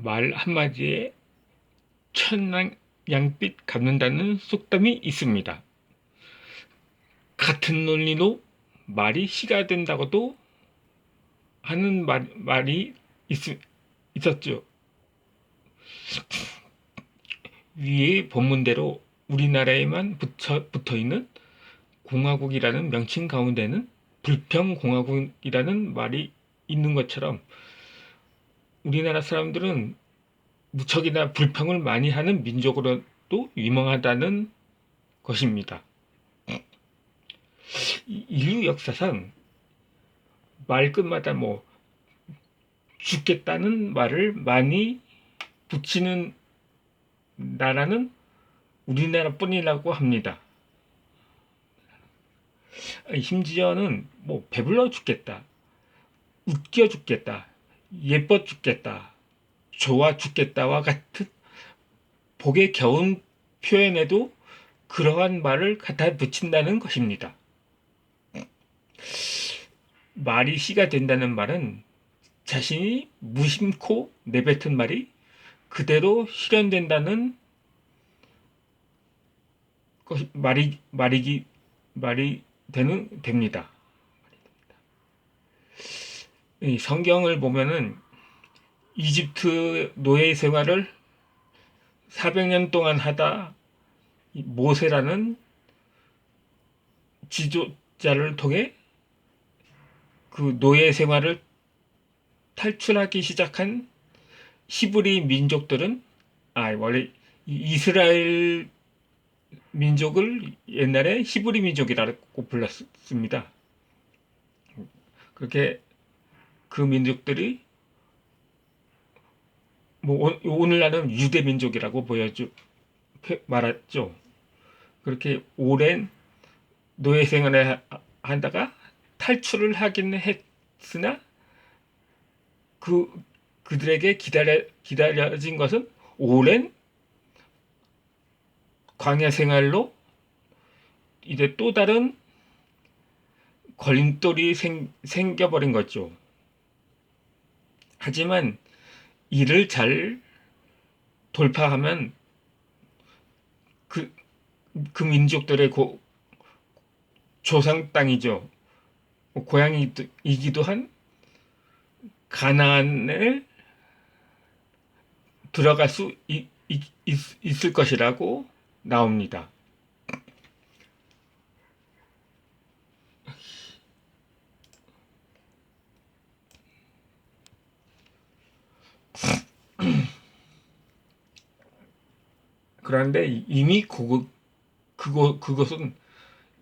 예, 말 한마디에 천lang 양빛 갚는다는 속담이 있습니다. 같은 논리로 말이 시가 된다고도 하는 말, 말이 있, 있었죠. 위의 본문대로 우리나라에만 붙여, 붙어 있는 공화국이라는 명칭 가운데는 불평공화국이라는 말이 있는 것처럼 우리나라 사람들은 무척이나 불평을 많이 하는 민족으로도 유명하다는 것입니다. 인류 역사상 말끝마다 뭐 죽겠다는 말을 많이 붙이는 나라는 우리나라뿐이라고 합니다. 심지어는 뭐 배불러 죽겠다, 웃겨 죽겠다, 예뻐 죽겠다, 좋아 죽겠다와 같은 복에 겨운 표현에도 그러한 말을 갖다 붙인다는 것입니다. 말이 시가 된다는 말은 자신이 무심코 내뱉은 말이 그대로 실현된다는 것이 말이 말이기 말이 되는 됩니다. 이 성경을 보면은 이집트 노예 생활을 400년 동안 하다 모세라는 지도자를 통해 그 노예 생활을 탈출하기 시작한 히브리 민족들은 아 원래 이스라엘 민족을 옛날에 히브리 민족이라고 불렀습니다. 그렇게 그 민족들이 뭐 오 늘날은 유대 민족이라고 보여주 말했죠. 그렇게 오랜 노예 생활을 한다가 탈출을 하긴 했으나 그 그들에게 기다려 기다려진 것은 오랜 광야 생활로 이제 또 다른 걸림돌이 생, 생겨버린 거죠. 하지만 이를 잘 돌파하면 그, 그 민족들의 고, 조상 땅이죠. 고향이기도 한 가나안을 들어갈 수 있, 있, 있을 것이라고 나옵니다. 그런데 이미 그것, 그거, 그것은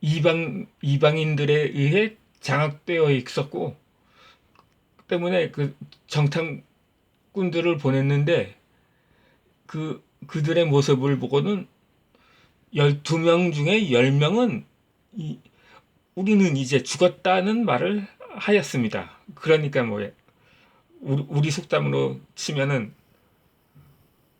이방, 이방인들에 의해 장악되어 있었고, 때문에 그 정탐꾼들을 보냈는데, 그, 그들의 모습을 보고는 12명 중에 10명은 이, 우리는 이제 죽었다는 말을 하였습니다. 그러니까 뭐예요? 우리 속담으로 치면은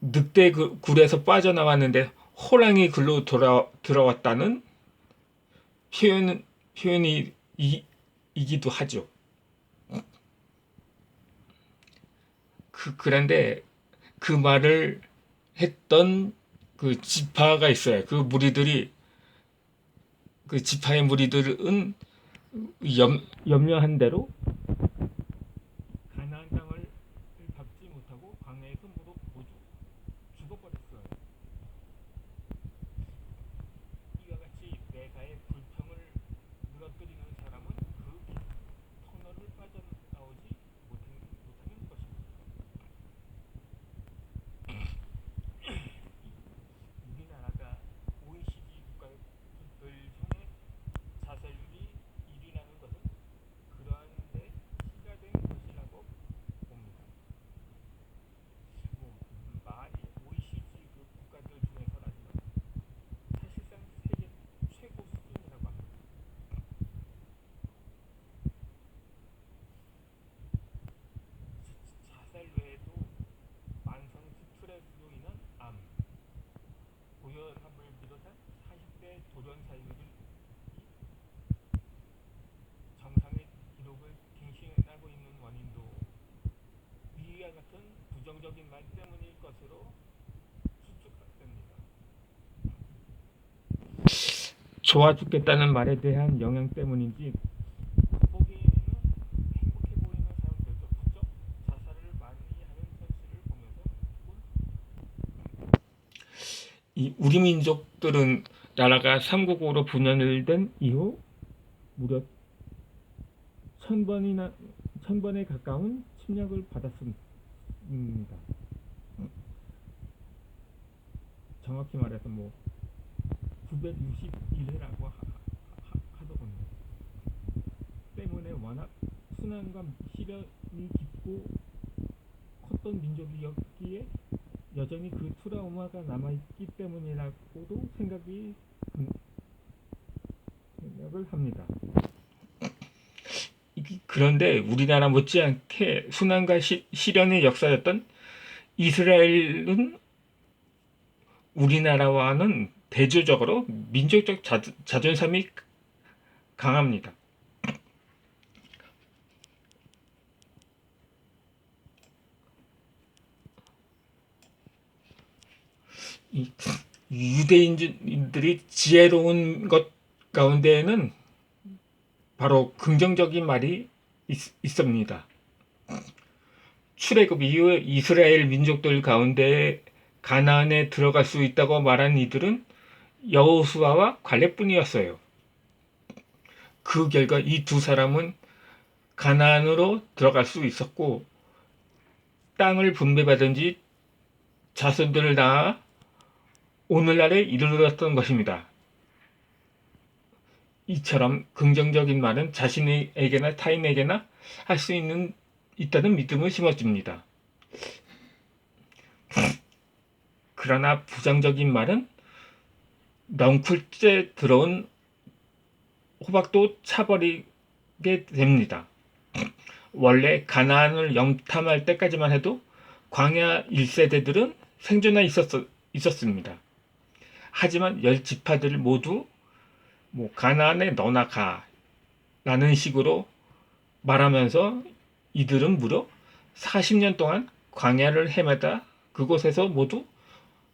늑대 그 굴에서 빠져나왔는데 호랑이 글로 돌아 들어왔다는 표현 표현이 이, 이기도 하죠. 그 그런데 그 말을 했던 그 지파가 있어요. 그 무리들이 그 지파의 무리들은 염, 염려한 대로 부정적인 말 때문일 것으로 추측됩니다. 좋아 죽겠다는 말에 대한 영향 때문인지 이 우리 민족들은 나라가 삼국으로 분열을 된 이후 무려 천 번이나 천 번에 가까운 침략을 받았습니다. 정확히 말해서 뭐 961회라고 하, 하, 하 더군요. 때문에 워낙 순환과 시련이 깊고 컸던 민족이었기에 여전히 그 트라우마가 남아있기 때문이라고도 생각이 음, 생각을 합니다. 이- 그런데 우리나라 못지않게 순환과 시, 시련의 역사였던 이스라엘은 우리나라와는 대조적으로 민족적 자, 자존심이 강합니다. 이 유대인들이 지혜로운 것 가운데에는 바로 긍정적인 말이 있, 있습니다. 출애굽 이후에 이스라엘 민족들 가운데 가나안에 들어갈 수 있다고 말한 이들은 여호수아와 갈렙뿐이었어요. 그 결과 이 두 사람은 가나안으로 들어갈 수 있었고 땅을 분배받은 지 자손들을 낳아 오늘날에 이르렀던 것입니다. 이처럼 긍정적인 말은 자신에게나 타인에게나 할 수 있는 있다는 믿음을 심어줍니다. 그러나 부정적인 말은 넝쿨째 들어온 호박도 차버리게 됩니다. 원래 가나안을 영탐할 때까지만 해도 광야 1세대들은 생존해 있었, 있었습니다. 하지만 열 지파들 모두 뭐 가나안에 너나 가 라는 식으로 말하면서 이들은 무려 40년 동안 광야를 헤매다 그곳에서 모두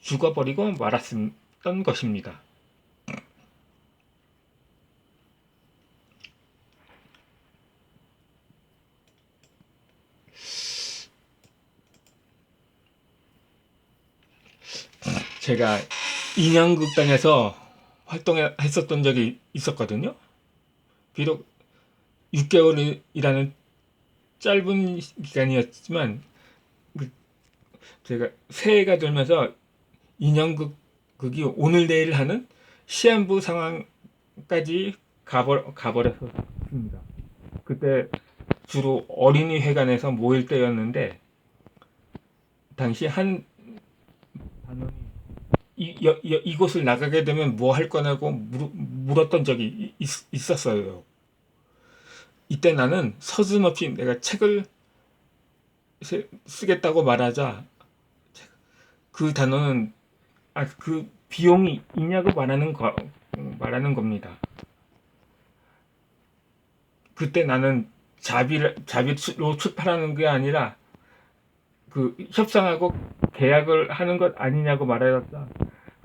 죽어버리고 말았던 것입니다. 제가 인형극단에서 활동했었던 적이 있었거든요. 비록 6개월이라는 짧은 기간이었지만 그 제가 새해가 되면서 인형극 극이 오늘 내일 하는 시한부 상황까지 가버, 가버렸습니다. 그때 주로 어린이 회관에서 모일 때였는데 당시 한 이, 여, 여, 이곳을 나가게 되면 뭐 할 거냐고 물, 물었던 적이 있, 있었어요. 이때 나는 서슴없이 내가 책을 쓰겠다고 말하자 그 단어는 아, 그 비용이 있냐고 말하는 거 말하는 겁니다. 그때 나는 자비를 자비로 출판하는 게 아니라 그 협상하고 계약을 하는 것 아니냐고 말하였다.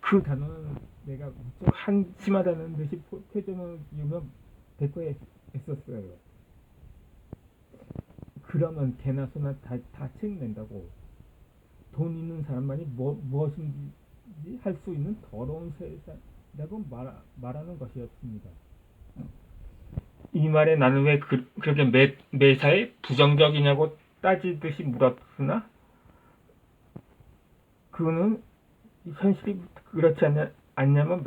그 단어는 내가 무척 한심하다는 듯이 표정을 지으며 대꾸했었어요. 그러면 개나 소나 다, 다 책낸다고 돈 있는 사람만이 뭐, 무엇인지 할 수 있는 더러운 세상이라고 말, 말하는 것이었습니다. 이 말에 나는 왜 그, 렇게 매, 매사에 부정적이냐고 따지듯이 물었으나 그는 현실이 그렇지 않냐, 않냐면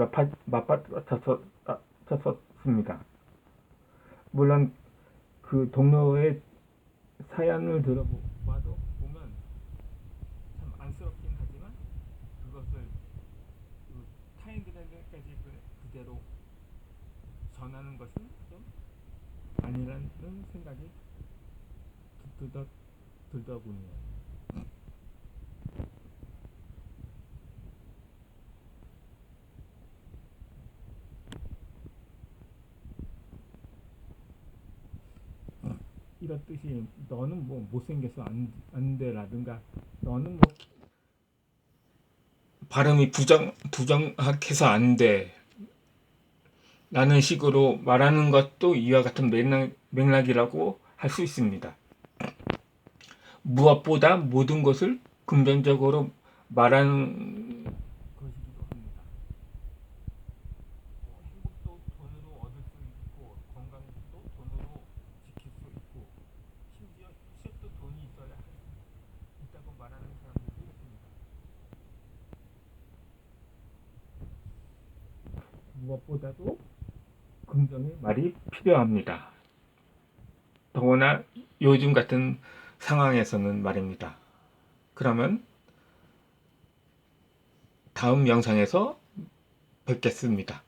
맞받아쳤었습니다. 물론 그 동료의 사연을 들어봐도 보면 참 안쓰럽긴 하지만 그것을 그 타인들에게까지 그대로 전하는 것은 좀 아니라는 생각이 들더, 들더군요. 이렇듯이 너는 뭐 못생겨서 안, 안 돼라든가 너는 뭐 발음이 부정 부정확해서 안 돼. 라는 식으로 말하는 것도 이와 같은 맥락, 맥락이라고 할 수 있습니다. 무엇보다 모든 것을 긍정적으로 말하는 것이기도 합니다. 뭐 행복도 돈으로 얻을 수 있고 건강도 돈으로 지킬 수 있고 심지어 휴식도 돈이 있어야 할 수 있다고 말하는 사람들도 있습니다. 무엇보다도 긍정의 말이 필요합니다. 더구나 요즘 같은 상황에서는 말입니다. 그러면 다음 영상에서 뵙겠습니다.